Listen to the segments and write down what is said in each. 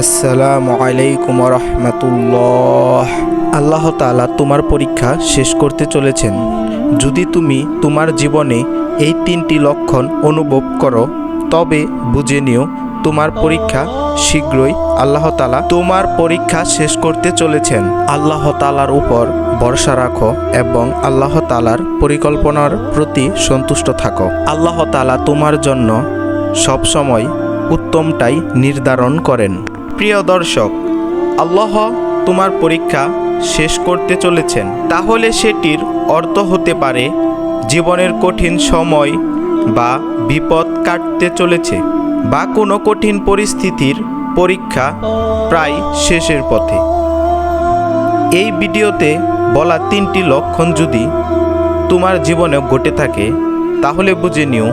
আসসালামু আলাইকুম রহমতুল্লাহ। আল্লাহ তাআলা তোমার পরীক্ষা শেষ করতে চলেছেন। যদি তুমি তোমার জীবনে এই তিনটি লক্ষণ অনুভব করো, তবে বুঝে নিও তোমার পরীক্ষা শীঘ্রই আল্লাহ তাআলা তোমার পরীক্ষা শেষ করতে চলেছেন। আল্লাহ তাআলার উপর ভরসা রাখো এবং আল্লাহ তাআলার পরিকল্পনার প্রতি সন্তুষ্ট থাকো। আল্লাহ তাআলা তোমার জন্য সবসময় উত্তমটাই নির্ধারণ করেন। প্রিয় দর্শক, আল্লাহ তোমার পরীক্ষা শেষ করতে চলেছেন। তাহলে সেটির অর্থ হতে পারে জীবনের কঠিন সময় বা বিপদ কাটতে চলেছে বা কোনো কঠিন পরিস্থিতির পরীক্ষা প্রায় শেষের পথে। এই ভিডিওতে বলা তিনটি লক্ষণ যদি তোমার জীবনে ঘটে থাকে, তাহলে বুঝে নিও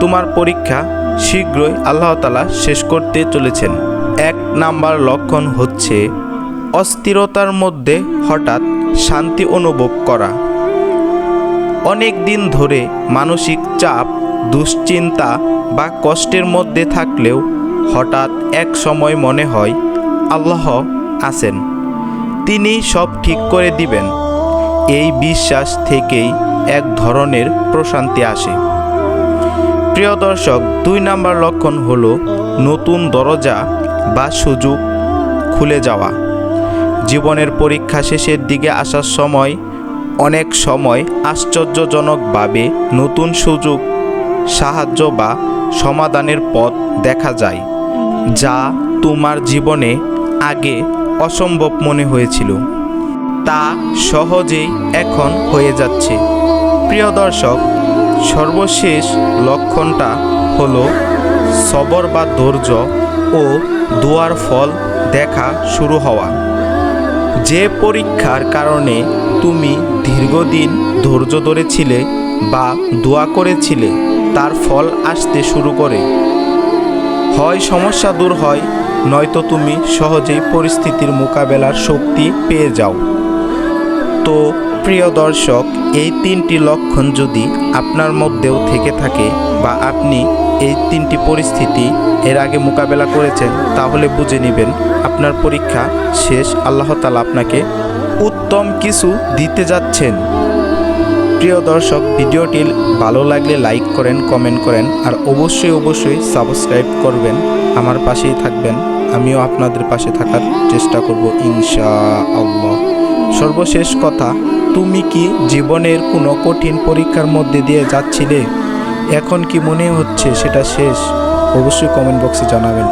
তোমার পরীক্ষা শীঘ্রই আল্লাহ তালা শেষ করতে চলেছেন। এক নাম্বার লক্ষণ হচ্ছে অস্থিরতার মধ্যে হঠাৎ শান্তি অনুভব করা। অনেক দিন ধরে মানসিক চাপ, দুশ্চিন্তা বা কষ্টের মধ্যে থাকলেও হঠাৎ এক সময় মনে হয় আল্লাহ আছেন। তিনি সব ঠিক করে দিবেন। এই বিশ্বাস থেকেই এক ধরনের প্রশান্তি আসে। প্রিয় দর্শক, দুই নাম্বার লক্ষণ হলো নতুন দরজা বা সুযোগ খুলে যাওয়া। জীবনের পরীক্ষা শেষের দিকে আসার সময়, অনেক সময় আশ্চর্যজনকভাবে নতুন সুযোগ, সাহায্য বা সমাধানের পথ দেখা যায়, যা তোমার জীবনে আগে অসম্ভব মনে হয়েছিল। তা সহজেই এখন হয়ে যাচ্ছে। প্রিয় দর্শক, সর্বশেষ লক্ষণটা হলো সবর বা ধৈর্য ও দোয়ার ফল দেখা শুরু হওয়া। যে পরীক্ষার কারণে তুমি দীর্ঘদিন ধৈর্য ধরেছিলে বা দোয়া করেছিলে, তার ফল আসতে শুরু করে। হয় সমস্যা দূর হয়, নয়তো তুমি সহজেই পরিস্থিতির মোকাবেলার শক্তি পেয়ে যাও। তো, প্রিয় দর্শক, এই তিনটি লক্ষণ যদি আপনার মধ্যেও থেকে থাকে বা আপনি এই তিনটি পরিস্থিতি এর আগে মোকাবেলা করেছেন, তাহলে বুঝে নেবেন আপনার পরীক্ষা শেষ, আল্লাহ তালা আপনাকে উত্তম কিছু দিতে যাচ্ছেন। প্রিয় দর্শক, ভিডিওটি ভালো লাগলে লাইক করেন, কমেন্ট করেন, আর অবশ্যই অবশ্যই সাবস্ক্রাইব করবেন। আমার পাশেই থাকবেন, আমিও আপনাদের পাশে থাকার চেষ্টা করব ইনশা আল্লাহ সর্বশেষ কথা, তুমি কি জীবনের কোনো কঠিন পরীক্ষার মধ্যে দিয়ে যাচ্ছিলে? এখন কি মনে হচ্ছে সেটা শেষ অবশ্যই কমেন্ট বক্সে জানাবেন।